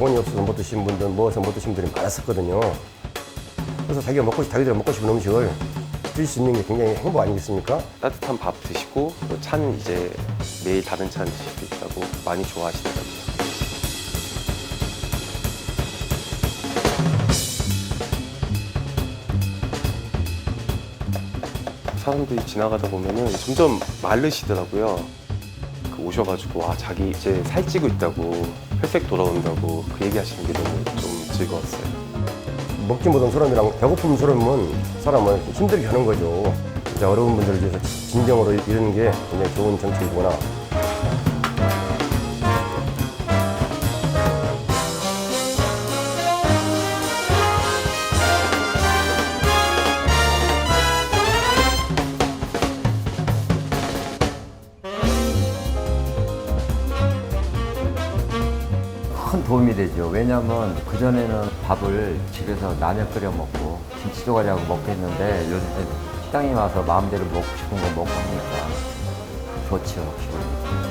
돈이 없어서 못 드신 분들, 먹어서 못 드신 분들이 많았었거든요. 그래서 자기가 먹고, 싶- 자기들 먹고 싶은 음식을 드실 수 있는 게 굉장히 행복 아니겠습니까? 따뜻한 밥 드시고 또 차는 이제 매일 다른 차는 드실 수 있다고 많이 좋아하시더라고요. 사람들이 지나가다 보면은 점점 마르시더라고요. 그 오셔가지고 와 자기 이제 살찌고 있다고 혈색 돌아온다고 그 얘기하시는 게 너무 좀 즐거웠어요. 먹지 못한 사람이랑 배고픔 사람은 사람을 힘들게 하는 거죠. 진짜 어려운 분들을 위해서 진정으로 이러는 게 굉장히 좋은 정책이구나. 큰 도움이 되죠. 왜냐하면 그전에는 밥을 집에서 라면 끓여 먹고 김치 조가리하고 먹겠는데 요새 식당에 와서 마음대로 먹고 싶은 거 먹고 하니까 좋죠, 기분이.